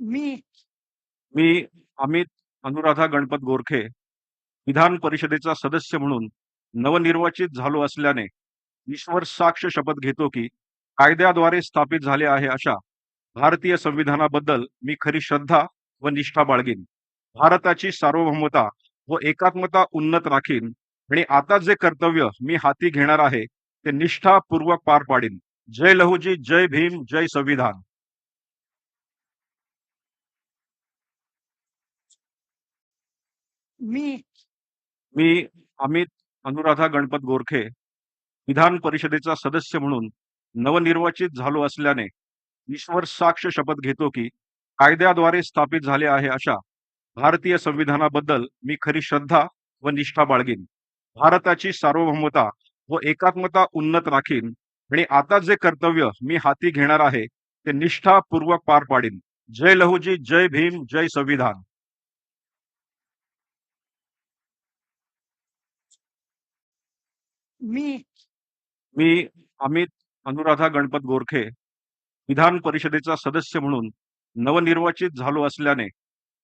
मी मी अमित अनुराधा गणपत गोरखे विधान परिषदेचा सदस्य म्हणून नवनिर्वाचित झालो असल्याने ईश्वर साक्ष शपथ घेतो की कायद्याद्वारे स्थापित झाले आहे अशा भारतीय संविधानाबद्दल मी खरी श्रद्धा व निष्ठा बाळगीन. भारताची सार्वभौमता व एकात्मता उन्नत राखीन आणि आता जे कर्तव्य मी हाती घेणार आहे ते निष्ठापूर्वक पार पाडीन. जय लहुजी जय भीम जय संविधान. मी मी अमित अनुराधा गणपत गोरखे विधान परिषदेचा सदस्य म्हणून नवनिर्वाचित झालो असल्याने ईश्वर साक्ष शपथ घेतो की कायद्याद्वारे स्थापित झाले आहे अशा भारतीय संविधानाबद्दल मी खरी श्रद्धा व निष्ठा बाळगीन. भारताची सार्वभौमता व एकात्मता उन्नत राखीन आणि आता जे कर्तव्य मी हाती घेणार आहे ते निष्ठापूर्वक पार पाडीन. जय लहुजी जय भीम जय संविधान. मी मी अमित अनुराधा गणपत गोरखे विधान परिषदेचा सदस्य म्हणून नवनिर्वाचित झालो असल्याने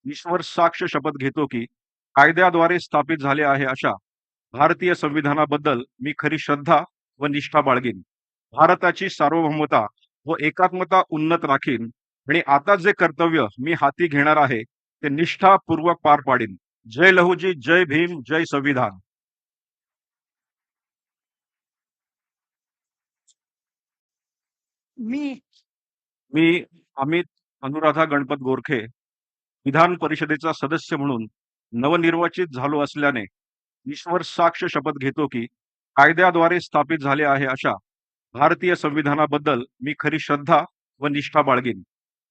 ईश्वर साक्ष शपथ घेतो की कायद्याद्वारे स्थापित झाले आहे अशा भारतीय संविधानाबद्दल मी खरी श्रद्धा व निष्ठा बाळगीन. भारताची सार्वभौमता व एकात्मता उन्नत राखीन आणि आता जे कर्तव्य मी हाती घेणार आहे ते निष्ठापूर्वक पार पाडीन. जय लहुजी जय भीम जय संविधान. मी मी अमित अनुराधा गणपत गोरखे विधान परिषदेचा सदस्य म्हणून नवनिर्वाचित झालो असल्याने ईश्वर साक्ष शपथ घेतो की कायद्याद्वारे स्थापित झाले आहे अशा भारतीय संविधानाबद्दल मी खरी श्रद्धा व निष्ठा बाळगीन.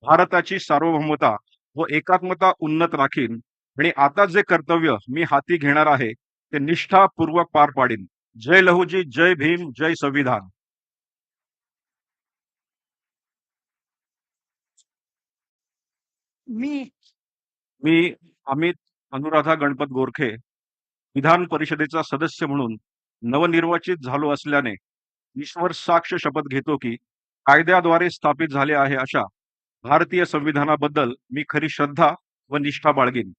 भारताची सार्वभौमता व एकात्मता उन्नत राखीन आणि आता जे कर्तव्य मी हाती घेणार आहे ते निष्ठापूर्वक पार पाडीन. जय लहुजी जय भीम जय संविधान. मी मी अमित अनुराधा गणपत गोरखे विधान परिषदेचा सदस्य म्हणून नवनिर्वाचित झालो असल्याने ईश्वर साक्ष शपथ घेतो की कायद्याद्वारे स्थापित झाले आहे अशा भारतीय संविधानाबद्दल मी खरी श्रद्धा व निष्ठा बाळगीन.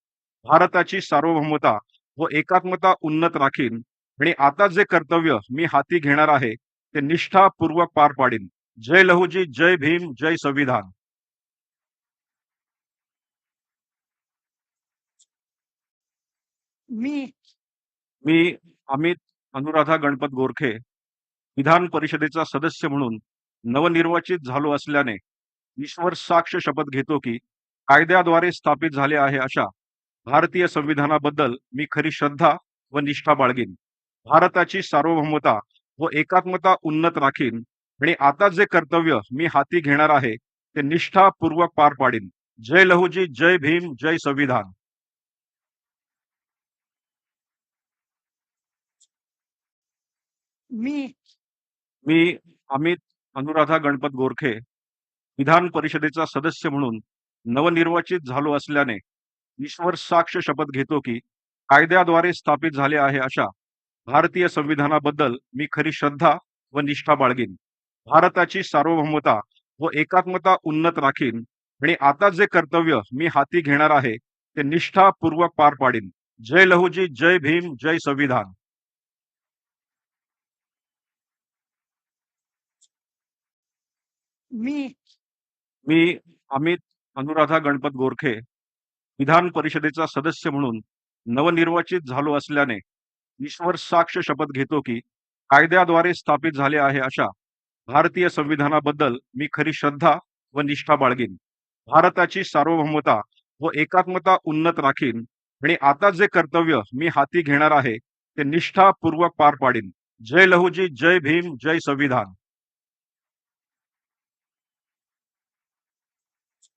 भारताची सार्वभौमता व एकात्मता उन्नत राखीन आणि आता जे कर्तव्य मी हाती घेणार आहे ते निष्ठापूर्वक पार पाडीन. जय लहुजी जय भीम जय संविधान. मी मी अमित अनुराधा गणपत गोरखे विधान परिषदेचा सदस्य म्हणून नवनिर्वाचित झालो असल्याने ईश्वर साक्ष शपथ घेतो की कायद्याद्वारे स्थापित झाले आहे अशा भारतीय संविधानाबद्दल मी खरी श्रद्धा व निष्ठा बाळगीन. भारताची सार्वभौमता व एकात्मता उन्नत राखीन आणि आता जे कर्तव्य मी हाती घेणार आहे ते निष्ठापूर्वक पार पाडीन. जय लहुजी जय भीम जय संविधान. मी मी अमित अनुराधा गणपत गोरखे विधान परिषदेचा सदस्य म्हणून नवनिर्वाचित झालो असल्याने ईश्वर साक्ष शपथ घेतो की कायद्याद्वारे स्थापित झाले आहे अशा भारतीय संविधानाबद्दल मी खरी श्रद्धा व निष्ठा बाळगीन. भारताची सार्वभौमता व एकात्मता उन्नत राखीन आणि आता जे कर्तव्य मी हाती घेणार आहे ते निष्ठापूर्वक पार पाडीन. जय लहुजी जय भीम जय संविधान. मी मी अमित अनुराधा गणपत गोरखे विधान परिषदेचा सदस्य म्हणून नवनिर्वाचित झालो असल्याने ईश्वर साक्ष शपथ घेतो की कायद्याद्वारे स्थापित झाले आहे अशा भारतीय संविधानाबद्दल मी खरी श्रद्धा व निष्ठा बाळगीन. भारताची सार्वभौमता व एकात्मता उन्नत राखीन आणि आता जे कर्तव्य मी हाती घेणार आहे ते निष्ठापूर्वक पार पाडीन. जय लहुजी जय भीम जय संविधान.